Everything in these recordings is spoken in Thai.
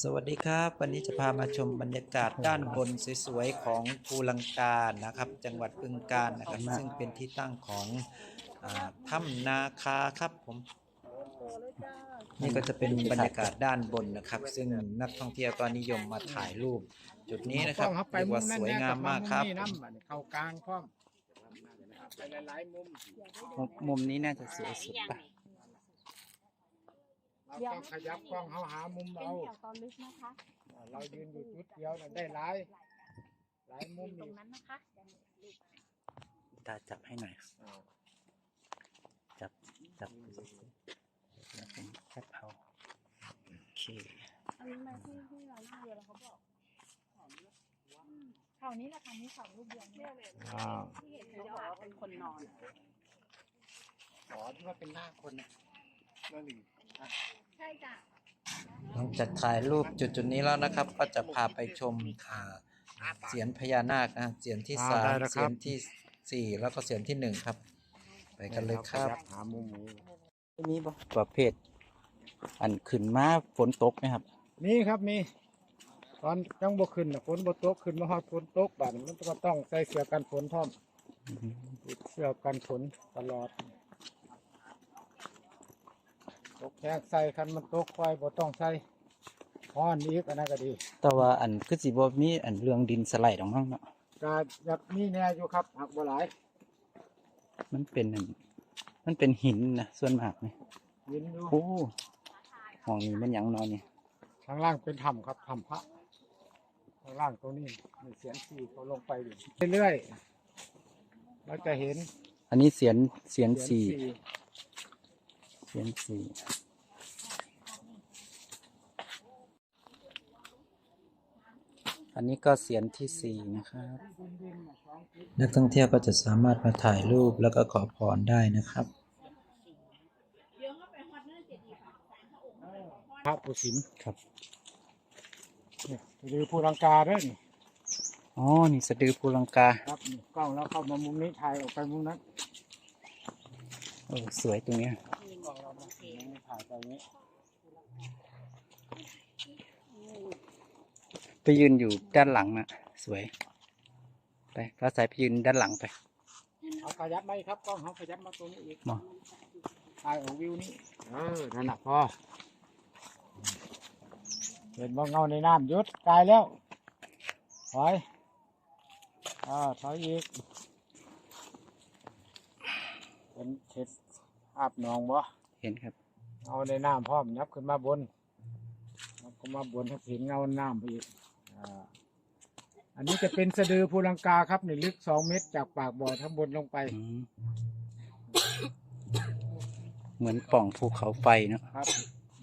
สวัสดีครับ วันนี้จะพามาชมบรรยากาศด้านบนสวยๆของภูลังกานะครับ จังหวัดบึงกาฬนะครับ ซึ่งเป็นที่ตั้งของอาถ้ำนาคาครับผมนี่ก็จะเป็นบรรยากาศด้านบนนะครับ ซึ่งนักท่องเที่ยวก็นิยมมาถ่ายรูป จุดนี้นะครับเข้าไปเรียกมุว่ามนั่สนวยแน่งามมากครับมุนี่น้ำบัดนี้เข้ากลางพร้อมไปหลายๆมุมมุมมุมนี้น่าจะสวยสุดปะ เราต้องขยับกล้องเขาหามุมเป็นเอาแถวตอนลึกนะคะ เรายืนอยู่จุดเดียวน่ะได้หลายหลายมุมตรอีงกนั้นนะคะตาจับให้หน่อยอ่าจับจับแล้วผมแคปเอาโอเคอันนี้มาที่ที่เรานั่งเรือแล้วเขาบอกเขานี้แหละค่ะนี่เขารูปเดียวเนี่ยอ่าที่เห็นเขาบอกว่าเป็นคนนอนอ๋อที่ว่าเป็นหน้าคนนะนั่นนี่ ใช่จ้ะหลังจากถ่ายรูปจุดจุดๆนี้แล้วนะครับ ก็จะพาไปชมอ่าเสียนพญานาคนะเสียนที่สามเสียนที่สี่แล้วก็เสียนที่หนึ่งครับ ไปกันเลยครับขยัหามุมหมูมีบ่ประเภท อันขึ้นมาฝนตกไหมครับ มีครับมี ตอนจังบ่ขึ้นน่ะฝนบ่ตกขึ้นมาฮอดฝนตกบัดนี้มันก็ต้องใส่เสื้อกันฝนพร้อมอืมเสื้อกันฝนตลอด ตกแห้งใส่คันมันตกไฟบ่ต้องใส่ฮ้อนอีกอันนั้นก็ดีแต่ว่าอันคือสิบ่มีอันเรื่องดินสไลด์ของมันเนาะก็อยากมีแน่อยู่ครับหักบ่หลายมันเป็นอันมันเป็นหินนะส่วนมากนี่ยินอยู่โอ้ห้องนี้มันหยังนอนนี่ข้างล่างเป็นถ้ำครับถ้ำพระข้างล่างตรงนี้มีเสียงสีเขาลงไปอยู่เรื่อยๆเราจะเห็นอันนี้เสียนเสียนเสียง สี่เสียนสี่อันนี้ก็เสียนที่สี่นะครับ นักท่องเที่ยวก็จะสามารถมาถ่ายรูปแล้วก็ขอพรได้นะครับพระปุสินครับเนี่ยหรือภูรังกาด้วยนี่อ๋อ นี่สะดือภูลังกา ครับนี่กล้องแล้วเข้ามามุมนี้ถ่ายออกไปมุมนั้นโอ้สวยตรงเนี้ย กล้องเรามามุมนี้ถ่ายไปอย่างนี้ไปยืนอยู่ด้านหลังนะสวย ไปฟ้าสายไปยืนด้านหลังไป เอาขยับไหมครับกล้องเขาขยับมาตรงนี้อีกมา ถ่ายออกวิวนี้เออนั่นแหละพอเห็นว่าเงาในน้ำหยุดตายแล้วถอยอ่าถอยอีกเป็นเห็ดอาบหนองบ่เห็นครับ เอาในน้ำพร้อมยับขึ้นมาบนยับขึ้นมาบนให้เห็นเงาน้ำไปอีกอ่าอันนี้จะเป็นสะดือภูลังกาครับในลึกสองเมตรจากปากบ่อทั้งบนลงไปอืมเหมือนปล่องภูเขาไฟเนาะครับ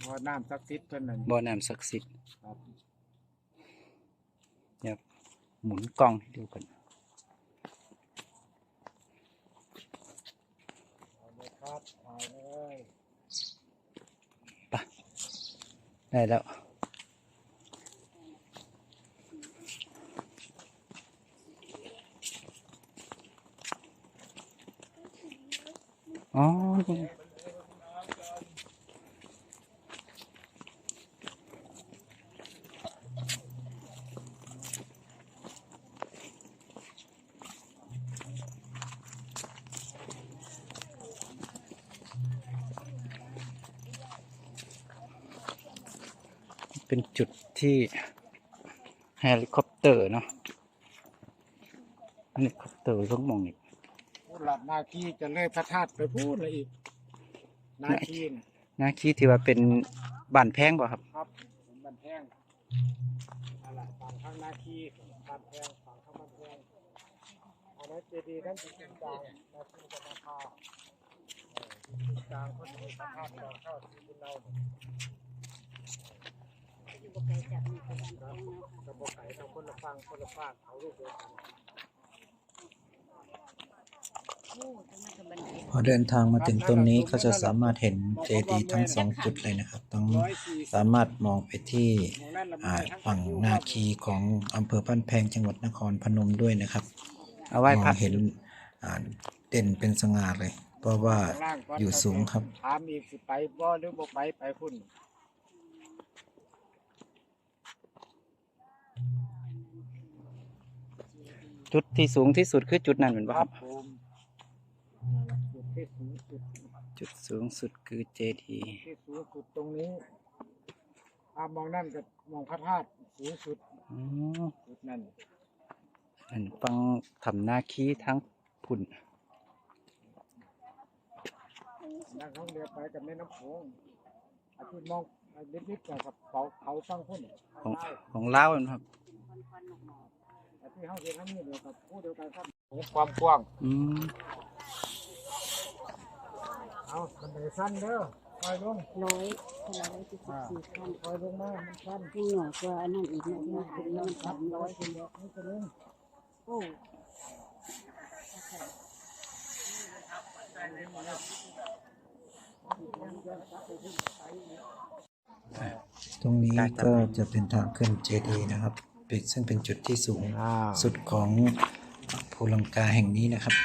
บ่อน้ำศักดิ์สิทธิ์เท่านั้นบ่อน้ำศักดิ์สิทธิ์ครับเดี๋ยวหมุนกล้องให้ดูกันเอาเลยครับ ถ่ายเลย ได้แล้ว อ๋อ เป็นจุดที่เฮลิคอปเตอร์เนาะเฮลิคอปเตอร์ต้องมองอีกพูดละนาคีจะเลยพระธาตุไปพูดเลยอีก นาคีน่ะนาคีที่ว่าเป็นบ้านแพงป่ะครับ ครับผมบันแพงอะไรฝั่งข้างนาคีบันแพงฝั่งข้างบันแพงอันนั้นเจดีย์นั่นเป็นจุดกลางนาคีกับนาคาเออจุดกลางคนที่พระธาตุเราเข้าที่ บุญเราเนี่ยครับกระบอกไก่ทางคนละฟังคนละฟากเอารูปเดียวกันพอเดินทางมาถึงตรงนี้ก็จะสามารถเห็นเจดีย์ทั้งสองจุดเลยนะครับต้องร้อยสี่สิบสามารถมองไปที่ของนั่นละอ่าไม้ทั้ฝั่งนาคีของอำเภอบ้านแพงจังหวัดนครพนมด้วยนะครับเอาไหว้มพระองเห็นอ่าเด่นเป็นสง่าเลย เพราะว่าข้างล่างก่นอยู่สูงครับ ถามอีกสิไปบ่หรือบ่ไปไปพุ่น จุดที่สูงที่สุดคือจุดนั้นเหมือนคป่ะครัรับบผมจุดที่สูงสุดจุดสูงสุดคือเจดีย์ที่สูงสุดตรงนี้ถ้ามองนั่นก็มองพระธาตุสูงสุดอ๋อจุดนั้นอันฟังทำหน้าคีทั้งพุ่นนั่งท้องเรือไปกับแม่น้ำโขงอาทิตย์มองนิดๆกับเขาเขาฟังพุ่นของของเล่าวแม่นบ่ครับอา ที่เขาเห็นทั้งนี้เดียวกับผู้เดียวกันครับความกว้างอืมเอาบันไดสั้นเด้อคอยลงร้อยร้อยสิบสี่ขั้นคอยลงมามันสั้นยิ่งหน่อยกว่าอันนั้นอีกนะที่ถึงมันสามร้อยคนเดียวนี่จะลงโอ้ตรงนี้ก็จะเป็นทางขึ้นเจดีย์นะครับเป็น ซึ่งเป็นจุดที่สูงอ่าสุดของภูลังกาแห่งนี้นะครับ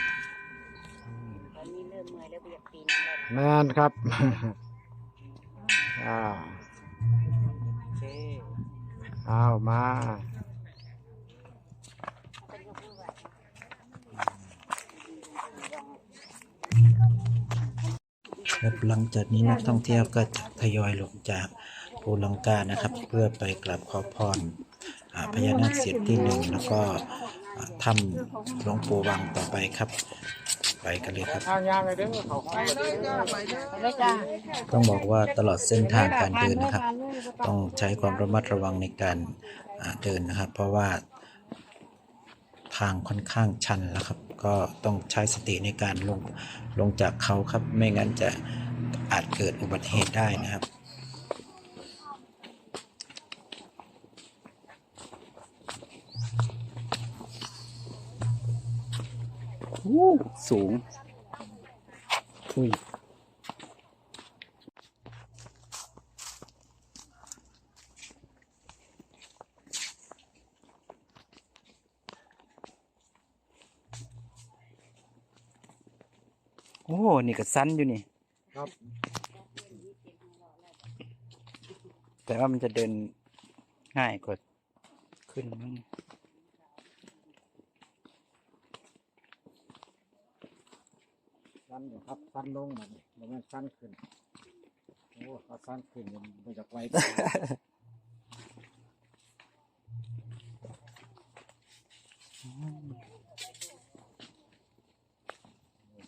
ตอนนี้เริ่มเมื่อยแล้วอยากปีนแล้วแม่นครับอ่าโอเคเอามาครับหลังจากนี้นักท่องเที่ยวก็จะทยอยลงจากภูลังกานะครับ เพื่อไปกราบขอพรอ่า พญานาคเสียนที่หนึ่งแล้วก็อ่าถ้ำหลวงปู่วังต่อไปครับ ไปกันเลยครับทางยางเลยเด้อเขาไปเลยจ้าไปเลยไปจ้าต้องบอกว่าตลอดเส้นทางการเดินนะครับ ต้องใช้ความระมัดระวังในการอ่าเดินนะครับ เพราะว่าทางค่อนข้างชันแล้วครับ ก็ต้องใช้สติในการลงลงจากเขาครับ ไม่งั้นจะอาจเกิดอุบัติเหตุได้นะครับ อู้สูงอุ้ยโอ้ นี่ก็สั้นอยู่นี่ ครับ แต่ว่ามันจะเดินง่ายกว่าขึ้นมั้ง สั้นอยู่ครับสั้นลงมันมันไม่สั้นขึ้น โอ้เอาสั้นขึ้นมันมันจะไว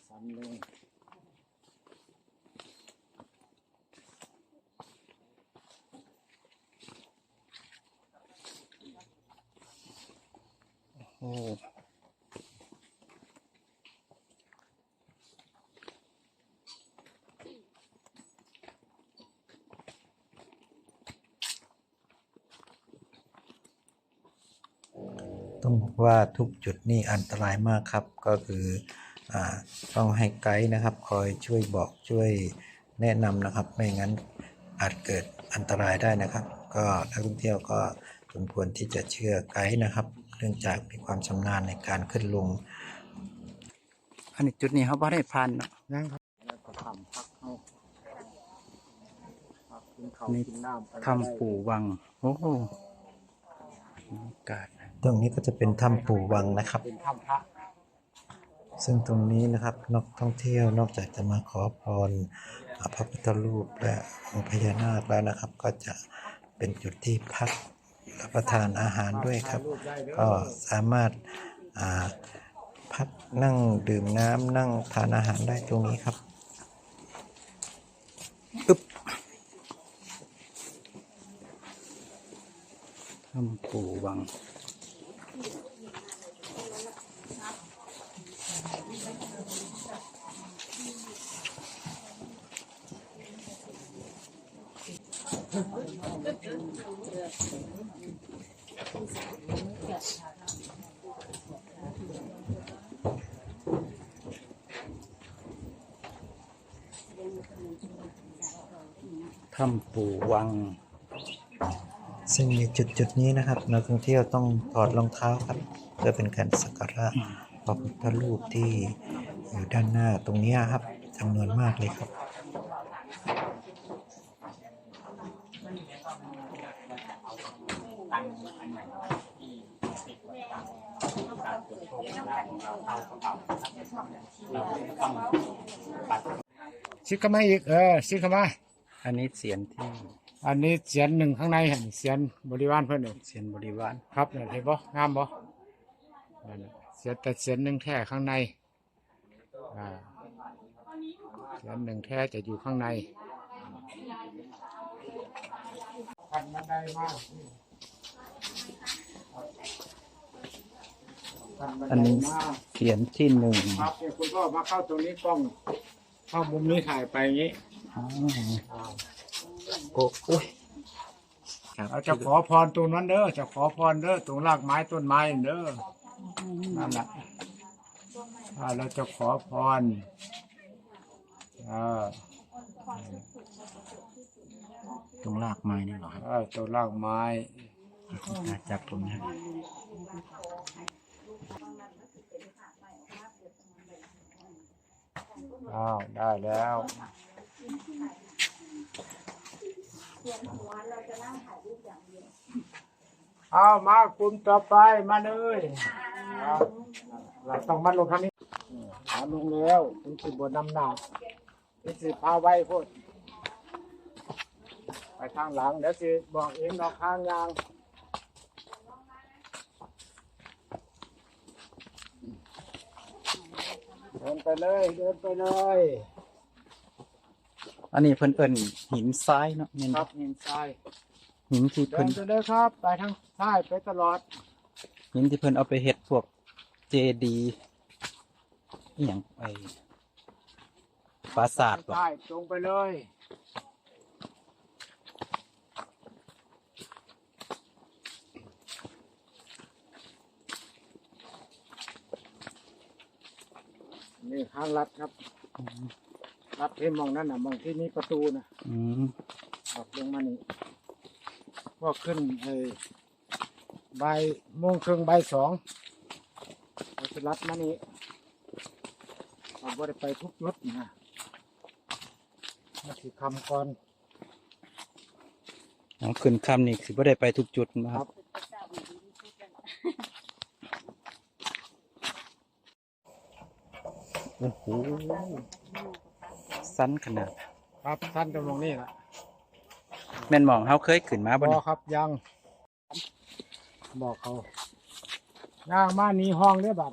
สั้นลงโอ้ ต้องบอกว่าทุกจุดนี่อันตรายมากครับ ก็คืออาต้องให้ไกด์นะครับ คอยช่วยบอกช่วยแนะนำนะครับ ไม่งั้นอาจเกิดอันตรายได้นะครับ ก็นักท่องเที่ยวก็สมควรที่จะเชื่อไกด์นะครับ เนื่องจากมีความชำนาญในการขึ้นลง อันนี้จุดนี้เขาบ่ได้พันเนาะยังครับแล้วก็ทำพักเข้าพักกินข้าวนี่กินน้ำไปทำปู่วัง โอ้โหบรรยากาศ ตรงนี้ก็จะเป็นถ้ำปู่วังนะครับ เป็นถ้ำพระซึ่งตรงนี้นะครับนักท่องเที่ยวนอกจากจะมาขอพรอ่าพระพุทธรูปและองค์พญานาคแล้วนะครับ ก็จะเป็นจุดที่พักรับประทานอาหารด้วยครับ ก็สามารถาพักนั่งดื่มน้ำนั่งทานอาหารได้ตรงนี้ครับอึ๊บทำปู่วัง ทำปู่วัง ซึ่งในจุดจุดๆนี้นะครับนักท่องเที่ยวต้องถอดรองเท้าครับ เพื่อเป็นการสักการะพระพุทธรูปที่อยู่ด้านหน้าตรงนี้ครับจำนวนมากเลยครับชิดเข้ามาอีก เออชิดเข้ามา อันนี้เสียนที่ อันนี้เสียนหนึ่งข้างในเห็นเสียนบริวารเพื่อนเองเสียนบริวารครับเนี่ยเห็นบ่งามบ่นั่นน่ะเสียนแต่เสียนหนึ่งแท้ข้างในอ่าเสียนหนึ่งแท้จะอยู่ข้างในขันบันไดมาอันนี้เสียนที่หนึ่งครับเนี่ยคุณพ่อมาเข้าตรงนี้กล้องเข้ามุมนี้ถ่ายไปอย่างนี้อ๋อ โอ้โอ้ยครับเราจะขอพรตรงนั้นเด้อจะขอพรเด้อตรงรากไม้ต้นไม้เด้อนั่นแหละถ้าเราจะขอพรเออตรงรากไม้นี่เหรอครับเออตรงรากไม้อ่าจับตรงนี้อ้าวได้แล้ว เอามากลุ่มต่อไปมาเลยเอาเราต้องมัดลงทางนี้หาลงแล้วคุณสิบนน้ำหนักคุณสิพาไว้พูดไปทางหลังเดี๋ยวสิบอกเองดอกข้างยางเดินไปเลย เดินไปเลย อันนี้เพิ่นเอิ้นหินทรายเนาะเนี่ยครับหินทรายหินที่เดิเพิ่นนไปเลยครับ ไปทางซ้ายไปตลอดหินที่เพิ่นเอาไปเฮ็ดพวกเจดีย์อหย่างไอ้ปราสาทบ่ซ้ายตรงไปเลยนี่ข้างลัดครับ ลัดที่มองนั่นน่ะมองที่นี่ประตูนะอืมออกลงมานี่ก็ขึ้นไอ้ใบายโมงครึ่งใบายสองเราจะลัดมานี่เราบ่ได้ไปทุกรถนะมาถือคำก่อน เอาขึ้นคำนี่สิบ่ได้ไปทุกจุดนะคครัรับ บ โอ้โห สั้นขนาด ครับท่านจะมองนี่แหละแม่นหมองเฮาเคยขึ้นมาบบ่อนี่ครับยัง บอกเขาย่างมาหนีห้องเด้อบัด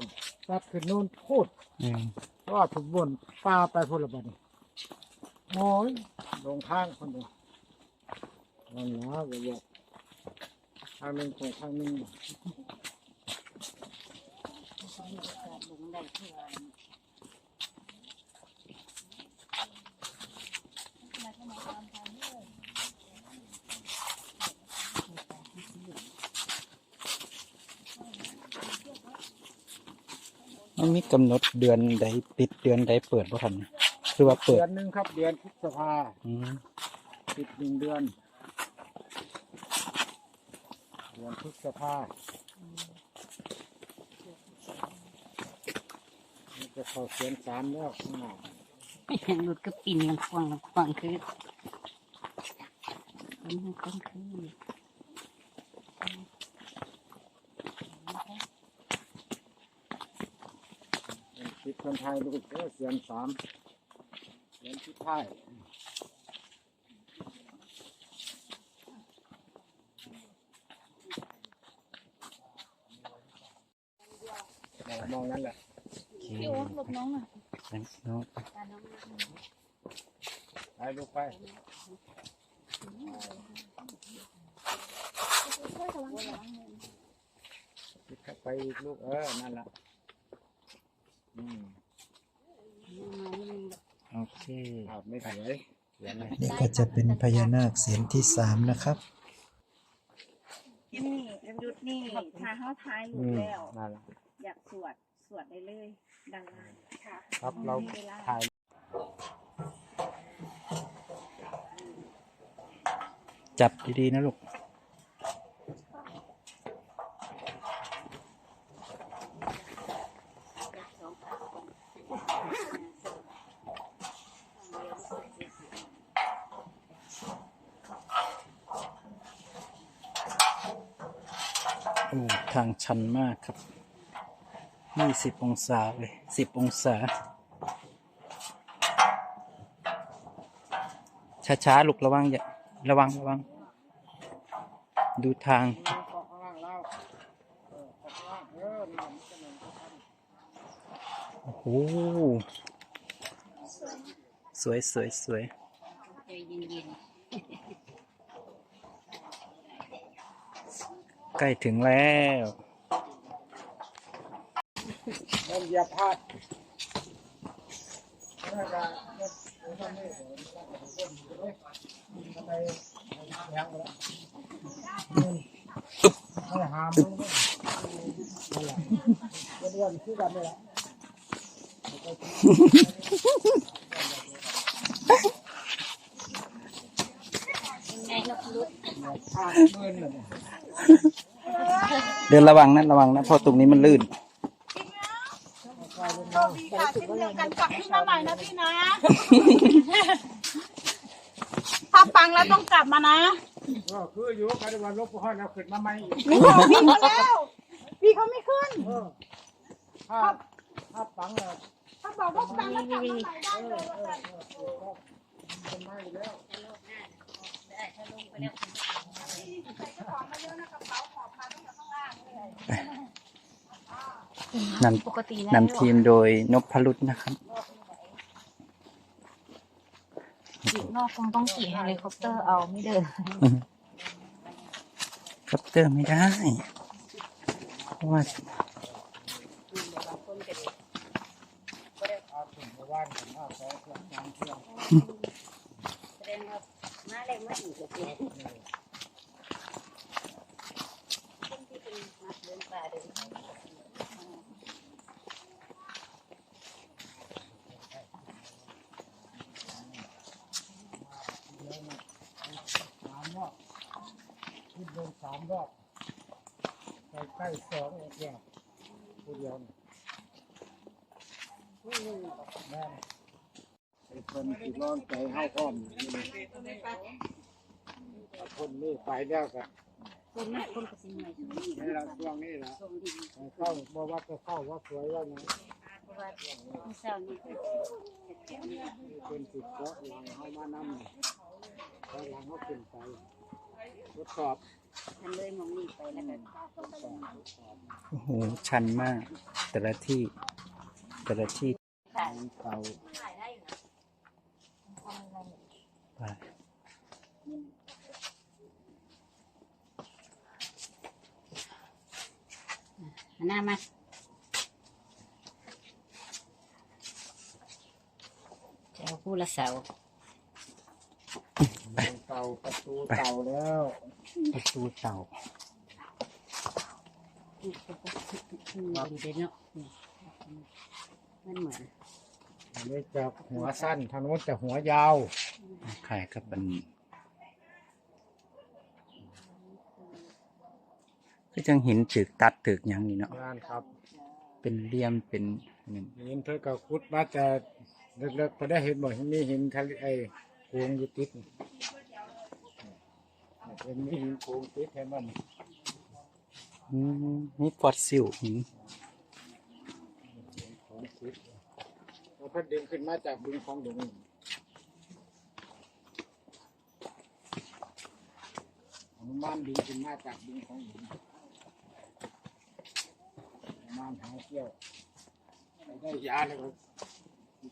ตัดขึ้นนู่นพูดอืมรอดถูกบนป้าไปพูดละบัดนี้โอ้ยลงข้างคนเดียวนั่นนะบอกบอกข้างหนึ่งของข้างหนึ่ง มันมีกำหนดเดือนใดปิดเดือนใดเปิดบ่ทันคือว่าเปิเดืดอนหนึ่งครับ เดือนพฤษภาอืมปิดหนึ่งเดือน เดือนพฤษภานี่จะเข้าเสียนสามแล้วข้างหน้ายังหลุดก็ปีนยังควงยังควงคือมันก็คือเป็นติ คนไทยลูกเอ้ยเสียนสามเสียนที่ไทยมองนั่นแหละพี่โอ๊ตหลบน้องหน่อยงั้นเนาะไปลูกไปไปอีกลูกเออ นั่นแหละ อืมโอเคภาพไม่สวยเสียนเลยนี่ก็จะเป็นพญานาคเสียนที่สามนะครับนี่เอ็มยุดนี่ทาเข้าท้ายหลุอืดมแล้ว นั่นแหละอยากสวด สวดได้เลย ดังนั้นค่ะครับเรามีเวลาถ่ายจับดีๆนะลูก ทางชันมากครับยี่สิบองศาเลยสิบองศา ช้าๆลูกระวังอย่าระวังระวัง ดูทาง โอ้โห สวยสวยสวยใจเย็น ใกล้ถึงแล้วเริ่มยียบพลาดน่าจะเริ่มเริ่มนี่เริ่มเริ่มทำไม่หามมึงนั่นแหละเรื่องคือกันนี่แหละๆไงนกรุดพลาด เบิ้ลเลยเดินระวังนะระวังนะเพราะตรงนี้มันลื่นโชคดีค่ะเช่นเดียวกันกลับขึ้นมาใหม่นะพี่นะ ถ้าปังแล้วต้องกลับมานะก็คืออยู่กันวันลบพ่อแล้วขึ้นมาใหม่อีกพี่บอกพี่เขาแล้วพี่เขาไม่ขึ้น เออถ้าถ้าปังแล้วถ้าบอกว่าปังแล้วกลับมาใหม่ได้เลยว่ากันเป็นไม้อยู่แล้ว ได้ถ้าลงไปแล้วใส่กระเป๋ามาเยอะนะกระเป๋าขอบมาตั้งแต่ข้างล่างเลยนปกติำนำทีมโดยนพรุษนะครับอยู่นอกคงต้องขี่เฮลิคอปเตอร์เอาไม่เดินคัปเตอร์ไม่ได้เพราะว่าอาถึงว่านผมว่าขอเพื่อนงานเพื่อน แสดงว่ามาแรงมาอีกเลยคนที่เป็นนักเดินป่าเดินเขา สามรอบขึ้นเดินสามรอบ ใกล้ใกล้สองเองเนี่ยผู้เดียวนี่แม่นไอ้คนที่ร้อนใจเฮาพร้อมนี่คนนี่ไปแล้วกันคนน่ะคนกระสินใหม่ช่วงนี้นี่ละช่วงนี้ละชมดีเข้าบ่ว่าจะเข้าว่าสวยว่าไงเพราะว่าเมื่อเช้านี้นี่เป็นจุดเกาะอยู่เฮามานำแล้วหลังเขาขึ้นไปทดสอบ ฉันเลยมองนี่ไปแล้วกันโอ้โห ชันมาก แต่ละที่ แต่ละที่ค่ะเก่าไปหน้ามาจะเอาผู้ละเสาเก่าประตูเก่าแล้ว ประตูเต่าดีเด่นเนาะมันเหมือนอันนี้จะหัวสั้นทางโน้นจะหัวยาวขายกับมันก็จังหินถึกตัดถึกหยังนี่เนาะงานครับเป็นเหลี่ยมเป็นนี่หินเพื่อก็ขุดมาจะเล็กๆพอได้เห็นบ่มีหินทะเลไอ้โค้งอยู่ติด เป็นมีหินโค้งติดเห็นมันอืมนี่ฟอสซิลหินโค้งติดเราพัดดึงขึ้นมาจากบึงของดงอนุมานดึงขึ้นมาจากบึงของดงอนุมานหาเที่ยวไปได้ยาเลยครับ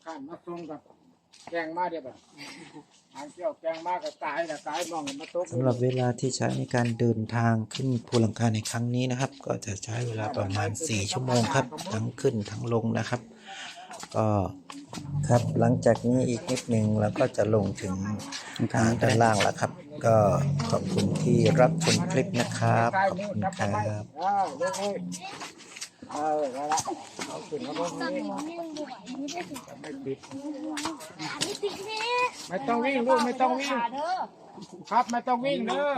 ข้ามมาส่งกับ แกงมาเดี๋ยวแบบหางเที่ยวแกงมากก็ตายแต่ตายมองมาตกสำหรับเวลาที่ใช้ในการเดินทางขึ้นภูลังกาในครั้งนี้นะครับ ก็จะใช้เวลาประมาณ 4 ชั่วโมงครับ ทั้งขึ้นทั้งลงนะครับ ก็ครับหลังจากนี้อีกนิดหนึ่งเราก็จะลงถึงทางด้านล่างแล้วครับ ก็ขอบคุณที่รับชมคลิปนะครับขอบคุณครับ เออเร็วเลยเออแล้วละเอาขึ้นมาบนนี้ไม่ปิดไม่ต้องวิ่งลูกไม่ต้องวิ่ง ครับไม่ต้องวิ่งเด้อ